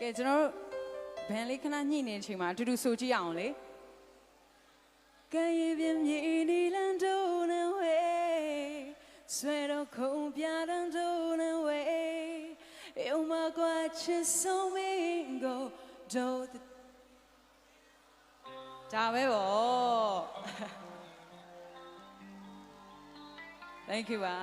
ကဲကျွန်တော်တို့ဘန်လေးခဏညှိနေတဲ့အချိန်မှာအတူတူဆိုကြည့်အောင်လေကံရည်ပြင်းမြေနီလန်ဒိုနဝဲဆွဲတော့ခုံပြတန်းဒိုနဝဲအုံမကွာချစ်ဆုံးမင်းကိုဒိုဒါပဲဗော Thank you ပါ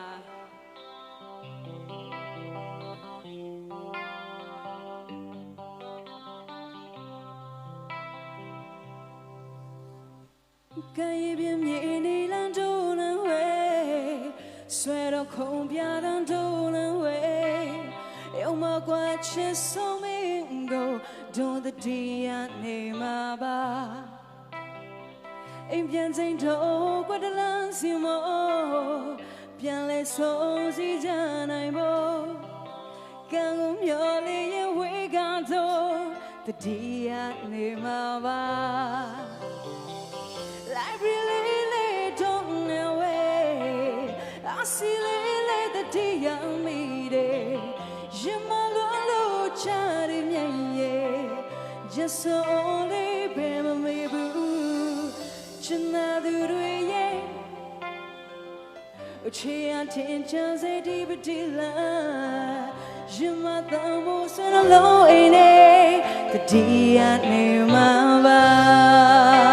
ကံရည်ပြင်းမြေနေလန်ဒိုနဝဲဆွဲတော့ခုံပြတန်းဒိုနဝဲအုံမကွာချစ်ဆုံးမင်းကိုဒုံတတိယနေမှာပါအိမ်ပြန်ချိန်တော့ကွက်တလန်းစီမောပြန်လဲဆုံးစီကြနိုင်ဖို့ကံကိုမျောလေးရဲ့ဝေကတော့တတိယနေမှာပါ Just only be my me boo Chana du rue ye ချေရတင်ချမ်းစေဒီပတိလာရင်မတမိုးဆွမ်းလုံးအိနေတတိယနေမှာပါ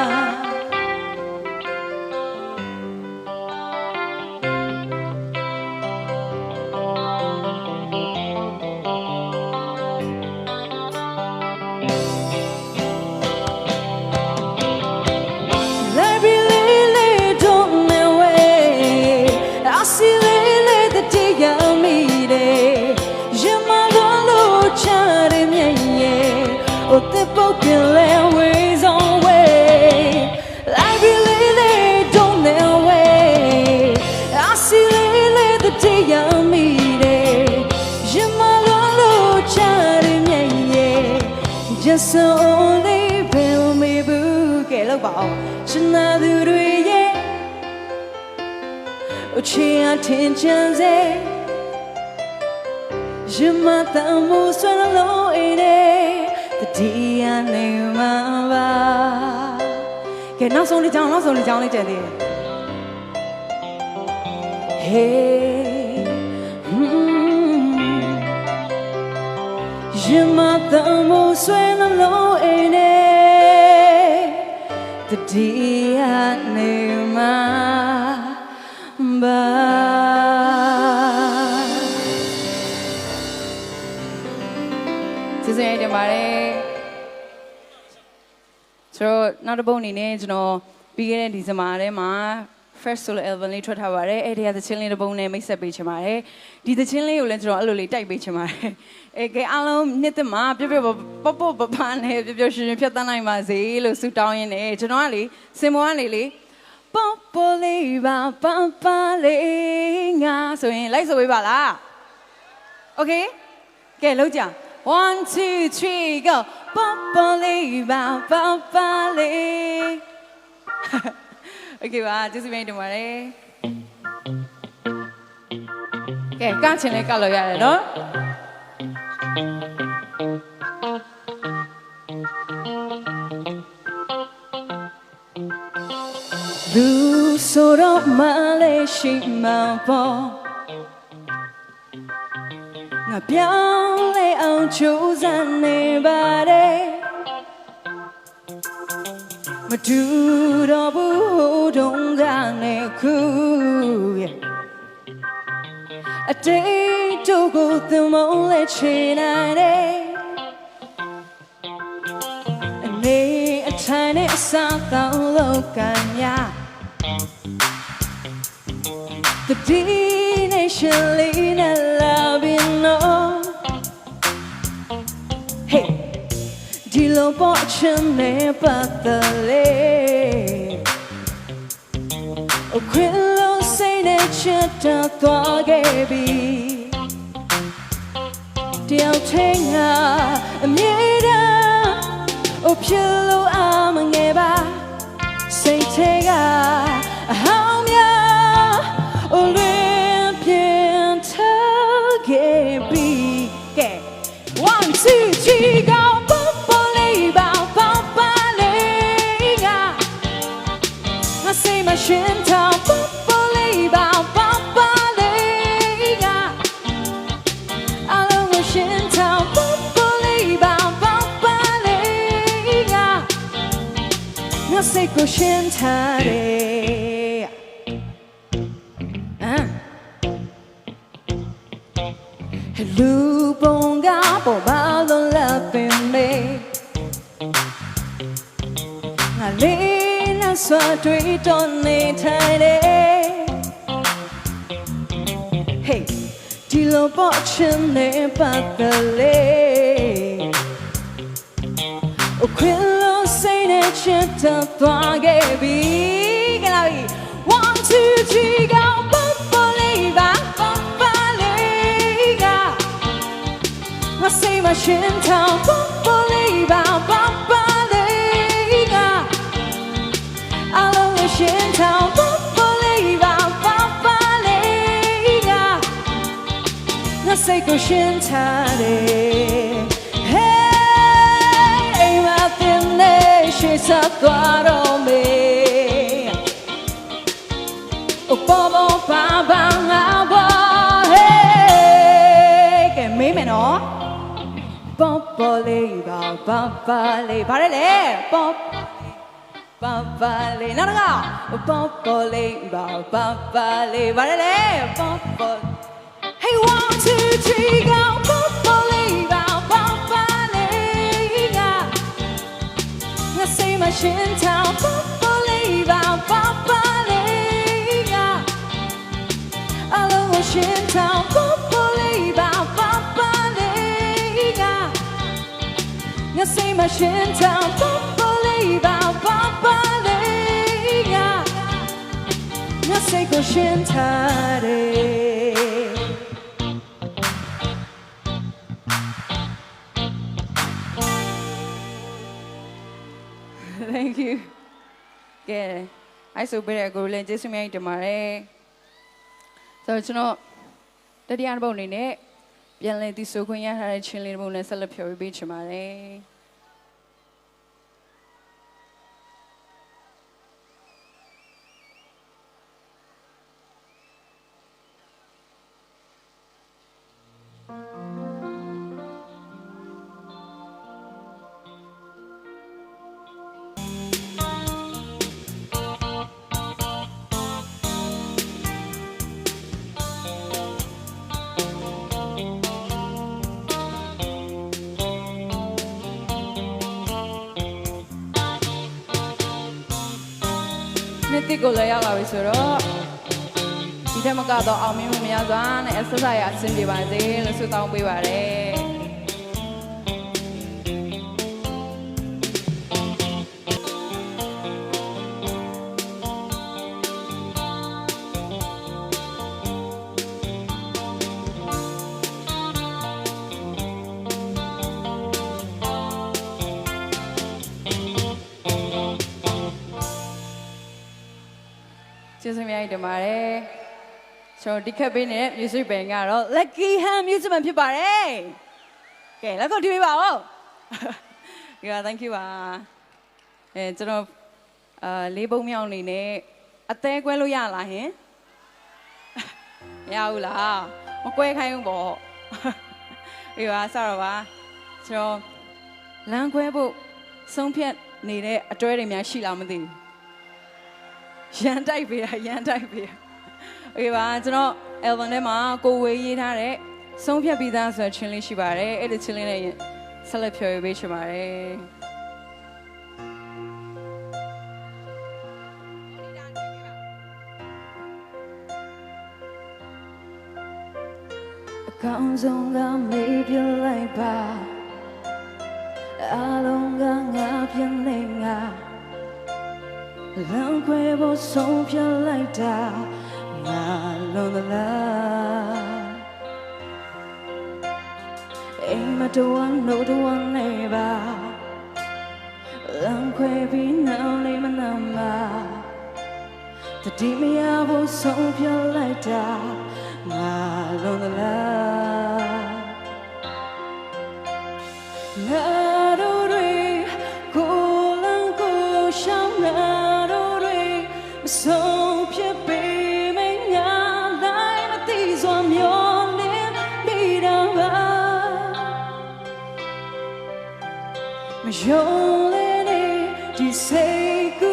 လောက်ပါအောင်ရှင်သာသူတွေရဲ့အချင်အထင်ချမ်းစေရင်မတမှုဆွမ်းလုံးအိနေတတိယနေမှာပါကဲနောက်ဆုံးလေးကြောင်းနောက်ဆုံးလေးကြောင်းလေးကျန်သေးတယ် Hey mm, ရင်မတမှုဆွမ်းလုံးအိနေ တတိယနေမှာပါကျေးဇူးတင်ပါတယ်ဆိုတော့နောက်တစ်ပုတ်အနေနဲ့ကျွန်တော်ပြီးခဲ့တဲ့ဒီဇင်ဘာထဲမှာ first solo album လေးထွက်ထားပါတယ်အဲ့ဒီကသချင်းလေးတစ်ပုတ်နဲ့မိတ်ဆက်ပေးချင်ပါတယ်ဒီသချင်းလေးကိုလည်းကျွန်တော်အဲ့လိုလေးတိုက်ပေးချင်ပါတယ်အဲကဲအားလုံးနှစ်သက်မှာပြပြပပပပပနဲ့ပြပြရှင်ရှင်ဖြတ်သန်းနိုင်ပါစေလို့ဆုတောင်းရင်းနဲ့ကျွန်တော်ကလေစင်မောကနေလေပေါပေါလေးပါပပလေးငါဆိုရင်လိုက်ဆိုပေးပါလား Okay ကဲလုံးကြ 1 2 3 go ပေါပေါလေးပါပပလေး Okay ပါကျေးဇူးများတင်ပါတယ်ကဲကချင်လဲကလို့ရတယ်နော်လူဆိုတော့မလေးရှိမှပေါ့ငါပြောင်းလဲအောင်ကြိုးစားနေပါတယ်မ တူတော့ဘူးတုံးကနေခု yeah အတိတ်တို့ကိုသင်မုန်းလဲချင်နိုင်တယ်အနေအထိုင်နဲ့အစားတောင်းလို့ကံများ The nation lean and loving လိုပေါ်ချင်နေပတ်တယ်လေ Oh ခွင်လုံးစိတ်နဲ့ချစ်တော့သွားခဲ့ပြီတယောက်ထဲငါအမြဲတမ်း Oh ဖြစ်လို့အမငယ်ပါစိတ်ထဲကအဟောင်းများ Oh လွ ငါစိတ်မရှင်ထောင်ပေါ်ပေါ်လေးပါပေါ်ပါလေးကအလုံးကိုရှင်ထောင်ပေါ်ပေါ်လေးပါပေါ်ပါလေးကငါစိတ်ကိုရှင်ထားတယ်အမ်လူပုံကပေါ်ပါလုံးလက်ပင်မေငါလေး နဲ့ဆွာတွေ့တော့နေထိုင်တယ် Hey ဒီလိုပေါ်ချင်နေပတ်တယ်လေအခွင့်လို့စိတ်နဲ့ချစ်တော့သွားခဲ့ပြီကလာပြီ1 2 3 go ပေါ်ပေါ်လေးပါပေါ်ပါလေးကငါစိတ်မရှင်ထော စိတ်ကိုရှင်ထားတယ် Hey အိမ်မတင်နေရှိစသွားတော့မေ Oh, Bobo, Baba, Baba, hey, ကဲမေးမယ်နော်ပေါ်ပေါ်လေးပါပါပါလေးဗါရဲလေပေါ်ပါပါလေးနောက်တစ်ခါပေါ်ပေါ်လေးပါပါပါလေးဗါရဲလေပေါ်ပေါ် Hey one two three go ပေါ် Thank you ကဲအဲ့ဆိုပြတဲ့ကိုလည်းကျေးဇူးများတင်ပါတယ်ဆိုတော့ကျွန်တော်တတိယတစ်ပုတ်အနေနဲ့ပြန်လည်တည်ဆိုခွင့်ရထားတဲ့ချင်းလေးတစ်ပုတ်နဲ့ဆက်လက်ဖြောပေးချင်ပါတယ် တစ်ကိုလည်းရောက်လာပြီဆိုတော့ဒီထက်မကတော့အောင်မြင်မှုများစွာနဲ့အဆက်ဆက်ရအဆင်ပြေပါစေလို့ဆုတောင်းပေးပါတယ် ကျေးဇူးများတင်ပါတယ်ကျွန်တော်ဒီခက်ပေးနေတဲ့ music band ကတော့ Lucky Hand Music Band ဖြစ်ပါတယ်ကဲလက်ခုပ်တီးပေးပါဦးဒီက thank you ပါအဲကျွန်တော်အာလေးပုံမြောက်အနေနဲ့အသေးကွဲလို့ရလားဟင်မရဘူးလားမကွဲခိုင်းဘူးပေါ့အေးပါစတော့ပါကျွန်တော်လမ်းခွဲဖို့ဆုံးဖြတ်နေတဲ့အတွဲတွေများရှိလားမသိဘူး ရန်တိုက်ပေးတာရန်တိုက်ပေးတာโอเคပါကျွန်တော် album ထဲမှာကိုဝေးရေးထားတဲ့ဆုံးဖြတ်ပြီးသားဆိုတဲ့ချင်းလေးရှိပါတယ်အဲ့ဒီချင်းလေးနဲ့ဆက်လက်ဖြော်ပေးချင်ပါတယ်အကောင်းဆုံးကမေးပြလိုက်ပါအလုံးကငါပြနေငါ လမ်းခွဲဖို့ဆုံးဖြတ်လိုက်တာငါလုံးသလားအိမ်မတော် no to one never လမ်းခွဲပြီးနောက်လေးမနာမတတိမရဖို့ဆုံးဖြတ်လိုက်တာငါလုံးသလား ယုံလေးနေဒီစိတ်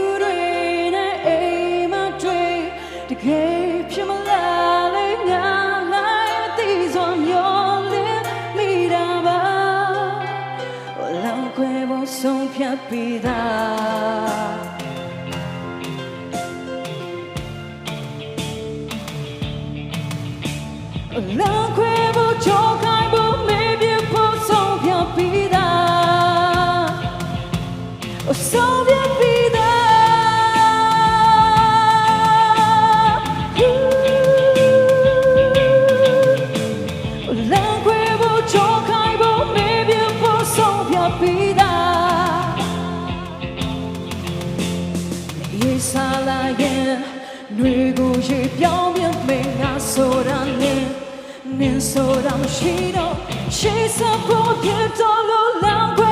你说让我心动，谁说不变走路浪？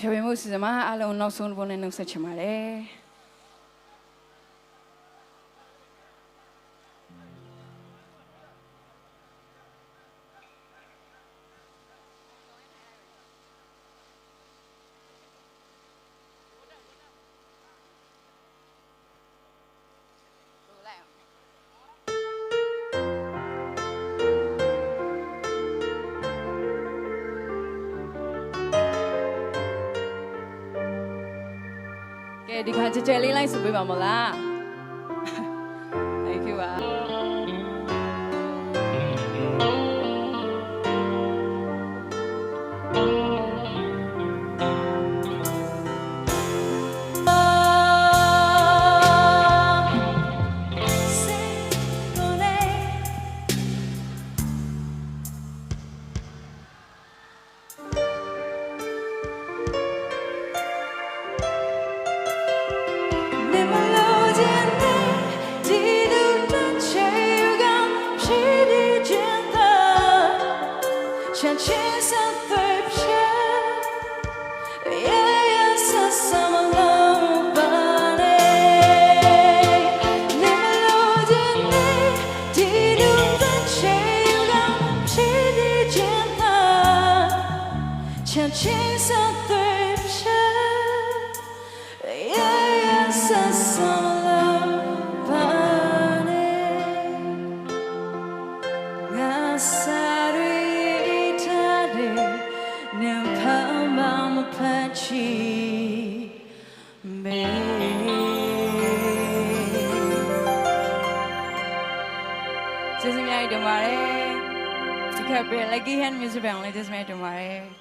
ဖြော်ပြမှုစီစဉ်မှာအားလုံးနောက်ဆုံးတစ်ပုံနဲ့နှုတ်ဆက်ချင်ပါတယ်။ ဒီခါကြဲကြဲလေးလိုက်ဆိုပေးပါမလား appear. Lagihan music family, this may tomorrow.